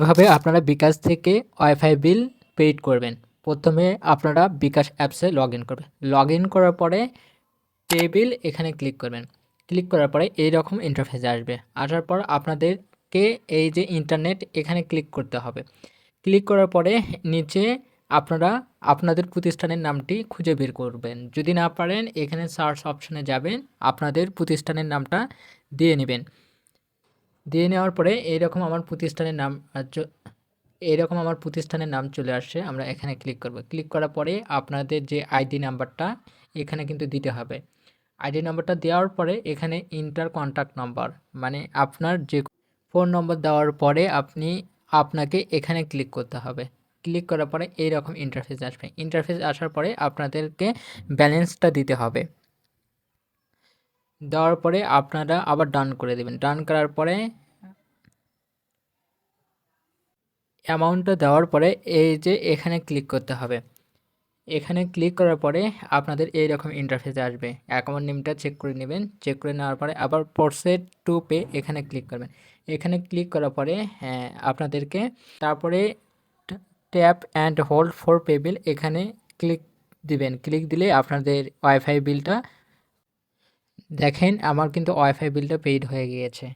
এভাবে আপনারা বিকাশ থেকে ওয়াইফাই বিল পেইড করবেন? প্রথমে আপনারা বিকাশ অ্যাপসে লগ ইন করবেন। লগ ইন করার পরে পে বিল এখানে ক্লিক করবেন। ক্লিক করার পরে এই রকম ইন্টারফেস আসবে। আসার পর আপনাদেরকে এই যে ইন্টারনেট এখানে ক্লিক করতে হবে। ক্লিক করার পরে নিচে আপনারা আপনাদের প্রতিষ্ঠানের নামটি খুঁজে বের করবেন। যদি না পারেন, এখানে সার্চ অপশনে যাবেন, আপনাদের প্রতিষ্ঠানের নামটা দিয়ে নেবেন। দিয়ে নেওয়ার পরে এইরকম আমার প্রতিষ্ঠানের নাম এইরকম আমার প্রতিষ্ঠানের নাম চলে আসছে আমরা এখানে ক্লিক করব। ক্লিক করার পরে আপনাদের যে আইডি নাম্বারটা এখানে কিন্তু দিতে হবে। আইডি নাম্বারটা দেওয়ার পরে এখানে ইন্টার কন্ট্যাক্ট নাম্বার মানে আপনার যে ফোন নম্বর দেওয়ার পরে আপনি, আপনাকে এখানে ক্লিক করতে হবে। ক্লিক করার পরে এই রকম ইন্টারফেস আসবে। ইন্টারফেস আসার পরে আপনাদেরকে ব্যালেন্সটা দিতে হবে। দেওয়ার পরে আপনারা আবার ডান করে দেবেন। ডান করার পরে অ্যামাউন্টটা দেওয়ার পরে এই যে এখানে ক্লিক করতে হবে। এখানে ক্লিক করার পরে আপনাদের এই রকম ইন্টারফেসে আসবে। অ্যাকাউন্ট নেমটা চেক করে নেবেন। চেক করে নেওয়ার পরে আবার প্রসেড টু পে এখানে ক্লিক করবেন। এখানে ক্লিক করার পরে হ্যাঁ, আপনাদেরকে তারপরে tap and hold for pay bill এখানে ক্লিক দিবেন। ক্লিক দিলে আপনাদের ওয়াইফাই বিলটা দেখেন আমার কিন্তু ওয়াইফাই বিলটা পেইড হয়ে গিয়েছে।